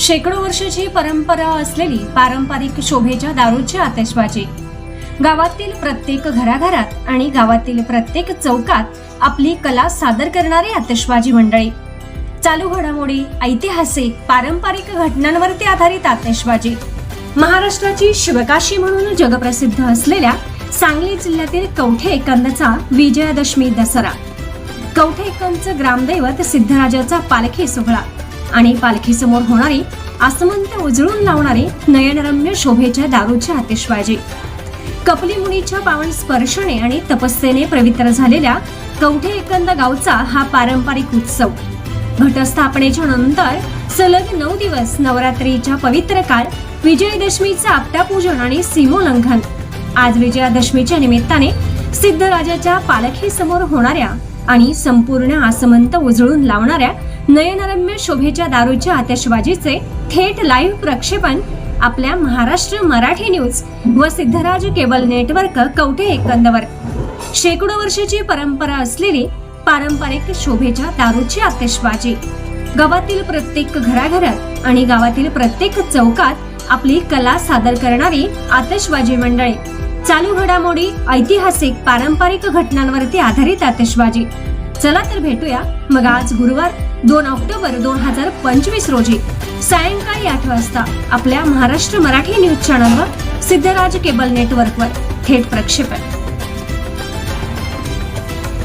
शेकडो वर्षाची परंपरा असलेली पारंपरिक शोभेच्या दारूची आतषबाजी गावातील प्रत्येक घराघरात आणि गावातील प्रत्येक चौकात आपली कला सादर करणारी आतषबाजी मंडळी. चालू घडामोडी ऐतिहासिक पारंपरिक घटनांवरती आधारित आतषबाजी महाराष्ट्राची शिवकाशी म्हणून जगप्रसिद्ध असलेल्या सांगली जिल्ह्यातील कवठे एकंदचा विजयादशमी दसरा. कवठे एकंदचं ग्रामदैवत सिद्धराजाचा पालखी सोहळा. आणि पालखीसमोर होणारी आसमंत उजळून लावणारी नयनरम्य शोभेच्या दारूची आतिषबाजी कपली मुनीच्या पावन स्पर्शने आणि तपस्येने पवित्र झालेल्या कवठे एकंद गावचा हा पारंपरिक उत्सव. घटस्थापनेच्या नंतर सलग नऊ दिवस नवरात्रीच्या पवित्र काळ विजयदशमीचं आपटापूजन आणि सीमोल्लंघन. आज विजयादशमीच्या निमित्ताने सिद्धराजाच्या पालखीसमोर होणाऱ्या आणि संपूर्ण आसमंत उजळून लावणाऱ्या नयनरम्य शोभेच्या दारूच्या आतषबाजीचे थेट लाईव्ह प्रक्षेपण आपल्या महाराष्ट्र मराठी न्यूज व सिद्धराज केबल नेटवर्क कवठे एकंदवर. शेकडो वर्षाची परंपरा असलेली पारंपरिक शोभेच्या दारूची आतिषबाजी. गावातील प्रत्येक घराघरात आणि गावातील प्रत्येक चौकात आपली कला सादर करणारी आतषबाजी मंडळी. चालू घडामोडी ऐतिहासिक पारंपरिक घटनांवरती आधारित आतषबाजी. चला तर भेटूया. मग आज गुरुवार दोन ऑक्टोबर दोन हजार पंचवीस रोजी सायंकाळी आठ वाजता आपल्या महाराष्ट्र मराठी न्यूज चॅनलवर सिद्धराज केबल नेटवर्कवर थेट प्रक्षेपण.